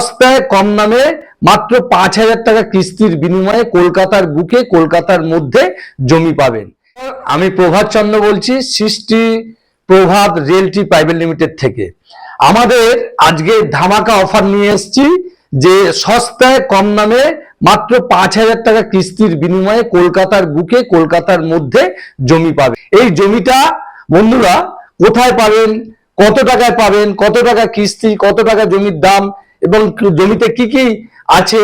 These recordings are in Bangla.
সস্তায়, কম নামে মাত্র পাঁচ হাজার টাকা কিস্তির বিনিময়ে কলকাতার বুকে, কলকাতার মধ্যে জমি পাবেন। আমি প্রভাত চন্দ্র বলছি, সৃষ্টি প্রভাত রিয়েলটি প্রাইভেট লিমিটেড থেকে। আমাদের আজকে ধামাকা অফার নিয়ে এসেছি যে সস্তায়, কম নামে মাত্র পাঁচ হাজার টাকা কিস্তির বিনিময়ে কলকাতার বুকে, কলকাতার মধ্যে জমি পাবে এই জমিটা, বন্ধুরা, কোথায় পাবেন, কত টাকায় পাবেন, কত টাকা কিস্তি, কত টাকা জমির দাম এবং জমিতে কি কি আছে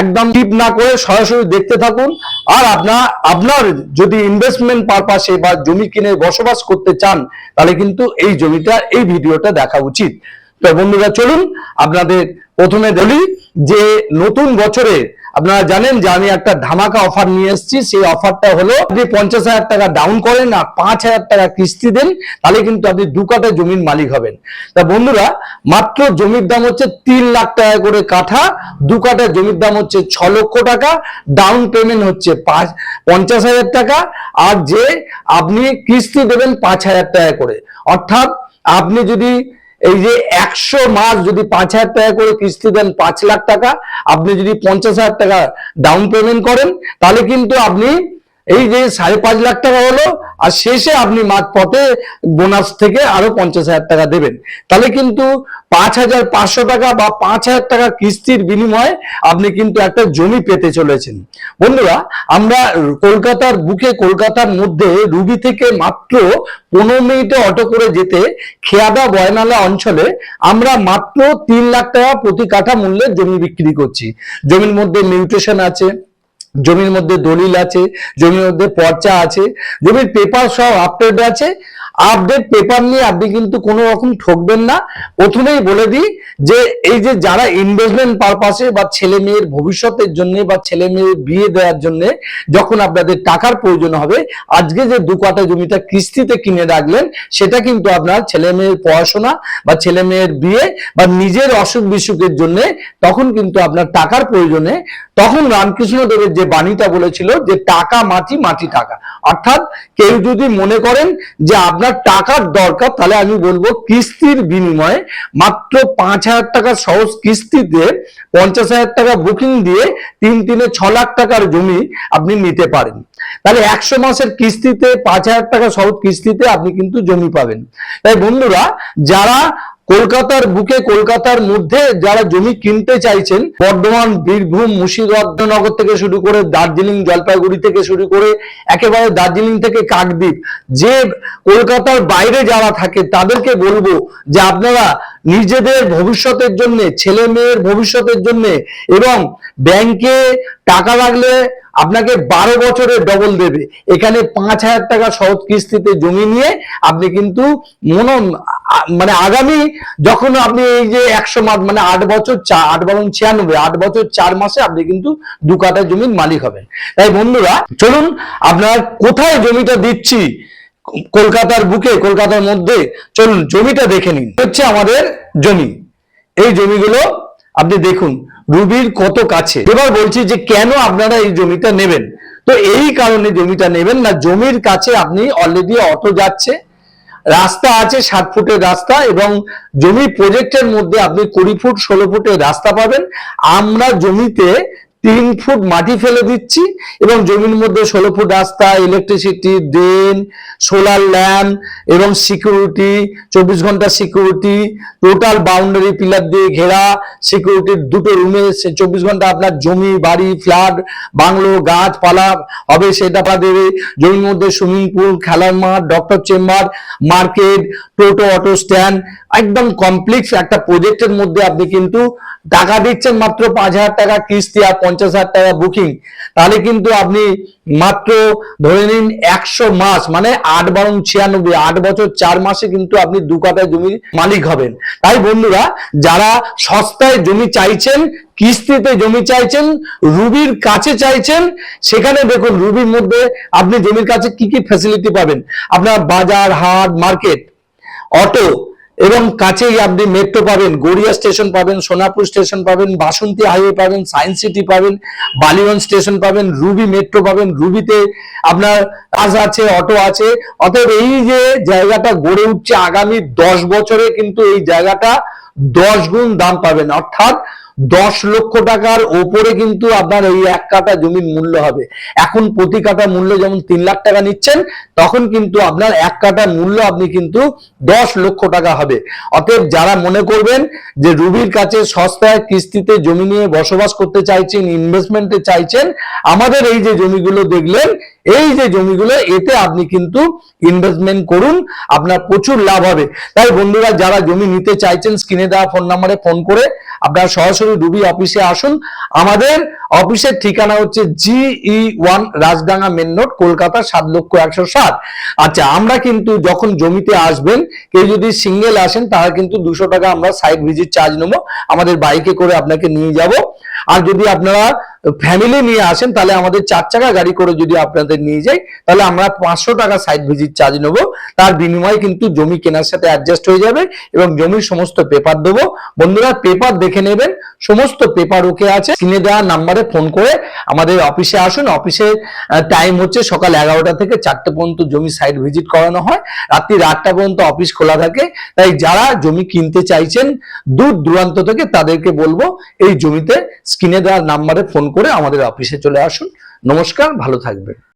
একদম টিপ না করে সরাসরি দেখতে থাকুন। আর আপনার আপনার যদি ইনভেস্টমেন্ট পারপাসে বা জমি কিনে বসবাস করতে চান, তাহলে কিন্তু এই জমিটা, এই ভিডিওটা দেখা উচিত। তো বন্ধুরা, চলুন আপনাদের প্রথমে বলি যে নতুন বছরে আপনারা জানেন যে আমি একটা ধামাকা অফার নিয়ে এসেছি। সেই অফারটা হলো, আপনি পঞ্চাশ হাজার টাকা ডাউন করেন আর পাঁচ হাজার টাকা কিস্তি দেন, তাহলে কিন্তু আপনি দু কাঠা জমির মালিক হবেন। তা বন্ধুরা, মাত্র জমির দাম হচ্ছে তিন লাখ টাকা করে কাঠা, দু কাঠা জমির দাম হচ্ছে ছ লক্ষ টাকা ডাউন পেমেন্ট হচ্ছে পাঁচ, পঞ্চাশ হাজার টাকা, আর যে আপনি কিস্তি দেবেন পাঁচ হাজার টাকা করে। অর্থাৎ আপনি যদি এই যে একশো মাস যদি পাঁচ হাজার টাকা করে কিস্তি দেন পাঁচ লাখ টাকা, আপনি যদি পঞ্চাশ হাজার টাকা ডাউন পেমেন্ট করেন, তাহলে কিন্তু আপনি এই যে সাড়ে পাঁচ লাখ টাকা হলো, আর শেষে আপনি মাঠ পথে বোনাস থেকে আরও পঞ্চাশ হাজার টাকা দেবেন। তাহলে কিন্তু পাঁচ হাজার পাঁচশো টাকা বা পাঁচ হাজার টাকা কিস্তির বিনিময়ে আপনি কিন্তু একটা জমি পেতে চলেছেন। বন্ধুরা, আমরা কলকাতার বুকে, কলকাতার মধ্যে রুবি থেকে মাত্র পনেরো মিনিটে অটো করে যেতে খেয়াদা বয়নালা অঞ্চলে আমরা মাত্র তিন লাখ টাকা প্রতি কাঠা মূল্যে জমি বিক্রি করছি। জমির মধ্যে নিউট্রিশন আছে জমির মধ্যে দলিল আছে জমির মধ্যে পর্চা আছে জমির পেপার সব আপডেট আছে। আপডেট পেপার নিয়ে আপনি কিন্তু কোনো রকম ঠকবেন না। প্রথমেই বলে দিই যে, এই যে যারা ইনভেস্টমেন্ট পারপাসে বা ছেলে মেয়ের ভবিষ্যতের জন্য বা ছেলে মেয়ের বিয়ে দেওয়ার জন্য যখন আপনাদের টাকার প্রয়োজন হবে, আজকে যে দু কাটা জমিটা কিস্তিতে কিনে রাখলেন, সেটা কিন্তু আপনার ছেলে মেয়ের পড়াশোনা বা ছেলে মেয়ের বিয়ে বা নিজের অসুখ বিসুখের জন্য তখন কিন্তু আপনার টাকার প্রয়োজনে তখন রামকৃষ্ণ দেবের যে বাণীটা বলেছিল যে, টাকা মাটি মাটি টাকা। অর্থাৎ কেউ যদি মনে করেন যে, আপনার টাকার দরকার, তাহলে আমি বলব কিস্তির বিনিময়ে মাত্র পাঁচ হাজার টাকা সহজ কিস্তিতে পঞ্চাশ হাজার টাকা বুকিং দিয়ে তিন, তিনে ছ লাখ টাকার জমি আপনি নিতে পারেন। তাহলে একশো মাসের কিস্তিতে, পাঁচ হাজার টাকা সহজ কিস্তিতে আপনি কিন্তু জমি পাবেন। তাই বন্ধুরা, যারা কলকাতার বুকে কলকাতার মধ্যে যারা জমি কিনতে চাইছেন, বর্ধমান, বীরভূম, মুর্শিদাবাদনগর থেকে শুরু করে দার্জিলিং, জলপাইগুড়ি থেকে শুরু করে একেবারে দার্জিলিং থেকে কাকদ্বীপ, যে কলকাতার বাইরে যারা থাকে তাদেরকে বলব যে আপনারা নিজেদের ভবিষ্যতের জন্য, ছেলে মেয়ের ভবিষ্যতের জন্য এবং ব্যাংকে টাকা রাখলে আপনাকে বারো বছরে ডবল দেবে। এখানে পাঁচ হাজার টাকা সহজ কিস্তিতে জমি নিয়ে আপনি কিন্তু মনো আ- মানে আগামী যখন আপনি এই যে একশো মাস মানে আট বছর চা আট বারো ছিয়ানব্বই, আট বছর চার মাসে আপনি কিন্তু দু কাঠা জমির মালিক হবেন। তাই বন্ধুরা, চলুন আপনার কোথায় জমিটা দিচ্ছি, কলকাতার বুকে, কলকাতার মধ্যে, চলুন জমিটা দেখে নিন। হচ্ছে আমাদের জমি। এই জমিগুলো আপনি দেখুন, রুবির কত কাছে। এবার বলছি যে কেন আপনারা এই জমিটা নেবেন? তো এই কারণে জমিটা নেবেন না, জমির কাছে আপনি অলরেডি অটো যাচ্ছে। রাস্তা আছে ষাট ফুটের রাস্তা এবং জমি প্রজেক্টের মধ্যে আপনি কুড়ি ফুট, ষোলো ফুটের রাস্তা পাবেন। আমরা জমিতে তিন ফুট মাটি ফেলে দিচ্ছি এবং জমির মধ্যে ষোলো ফুট রাস্তা ইলেকট্রিসিটি ড্রেন সোলার ল্যাম্প এবং সিকিউরিটি চব্বিশ ঘণ্টা সিকিউরিটি টোটাল বাউন্ডারি পিলার দিয়ে ঘেরা সিকিউরিটির দুটো রুমে সে চব্বিশ ঘণ্টা আপনার জমি, বাড়ি ফ্ল্যাট বাংলো, গাছপালা হবে সেটা দেবে জমির মধ্যে সুইমিং পুল খেলার মাঠ doctor chamber market toto auto stand একদম কমপ্লেক্স একটা প্রজেক্টের মধ্যে আপনি কিন্তু টাকা দিচ্ছেন মাত্র পাঁচ হাজার টাকা কিস্তি আর পঞ্চাশ হাজার টাকা বুকিং তাহলে কিন্তু আপনি মাত্র ধরে নিন একশো মাস মানে আট বারো ছিয়ানব্বই, আট বছর চার মাসে কিন্তু আপনি দু কাঠা জমির মালিক হবেন। তাই বন্ধুরা, যারা সস্তায় জমি চাইছেন, কিস্তিতে জমি চাইছেন, রুবির কাছে চাইছেন, সেখানে দেখুন রুবির মধ্যে আপনি জমির কাছে কি কি ফ্যাসিলিটি পাবেন। আপনার বাজার, হাট মার্কেট অটো এবং কাছেই আপনি মেট্রো পাবেন, গড়িয়া স্টেশন পাবেন, সোনাপুর স্টেশন পাবেন, বাসন্তী হাইওয়ে পাবেন সায়েন্স সিটি পাবেন, বালিগঞ্জ স্টেশন পাবেন, রুবি মেট্রো পাবেন, রুবিতে আপনার কাজ আছে অটো আছে। অতএব এই যে জায়গাটা গড়ে উঠছে আগামী দশ বছরে কিন্তু এই জায়গাটা দশ গুণ দাম পাবেন। অর্থাৎ দশ লক্ষ টাকার ওপরে কিন্তু আপনার এই এক কাটা জমির মূল্য হবে। এখন প্রতি কাটা মূল্য যেমন তিন লাখ টাকা নিচ্ছেন, তখন কিন্তু আপনার এক কাটা মূল্য আপনি কিন্তু দশ লক্ষ টাকা হবে। অতএব যারা মনে করবেন যে রুবির কাছে সস্তায় কিস্তিতে জমি নিয়ে বসবাস করতে চাইছেন ইনভেস্টমেন্টে চাইছেন, আমাদের এই যে জমিগুলো দেখলেন এই যে জমিগুলো, এতে আপনি কিন্তু ইনভেস্টমেন্ট করুন, আপনার প্রচুর লাভ হবে। তাই বন্ধুরা, যারা জমি নিতে চাইছেন, স্ক্রিনে দেওয়া ফোন নাম্বারে ফোন করে আপনারা সরাসরি ডুবি অফিসে আসুন। আমাদের অফিসের ঠিকানা হচ্ছে GE one Rajdanga main road Kolkata সাত লক্ষ একশো সাত আচ্ছা আমরা কিন্তু যখন জমিতে আসবেন, কেউ যদি সিঙ্গেল আসেন, তারা কিন্তু দুশো টাকা আমরা সাইড ভিজিট চার্জ নেব। আমাদের বাইকে করে আপনাকে নিয়ে যাব। আর যদি আপনারা ফ্যামিলি নিয়ে আসেন, তাহলে আমাদের চার চাকা গাড়ি করে যদি আপনাদের নিয়ে যাই, তাহলে আমরা পাঁচশো টাকা সাইড ভিজিট চার্জ নেব। তার বিনিময়ে কিন্তু জমি কেনার সাথে অ্যাডজাস্ট হয়ে যাবে এবং জমির সমস্ত পেপার দেবো। বন্ধুরা পেপার দেখে নেবেন, সমস্ত পেপার ওকে আছে। কিনে দেওয়া নাম্বারে ফোন করে আমাদের অফিসে আসুন। অফিসের টাইম হচ্ছে সকাল এগারোটা থেকে চারটে পর্যন্ত জমি সাইড ভিজিট করানো হয়। রাত্রি আটটা পর্যন্ত অফিস খোলা থাকে। তাই যারা জমি কিনতে চাইছেন, দূর দূরান্ত থেকে তাদেরকে বলব, এই জমিতে স্ক্রিনে দেওয়ার নাম্বারে ফোন করে আমাদের অফিসে চলে আসুন। নমস্কার ভালো থাকবেন।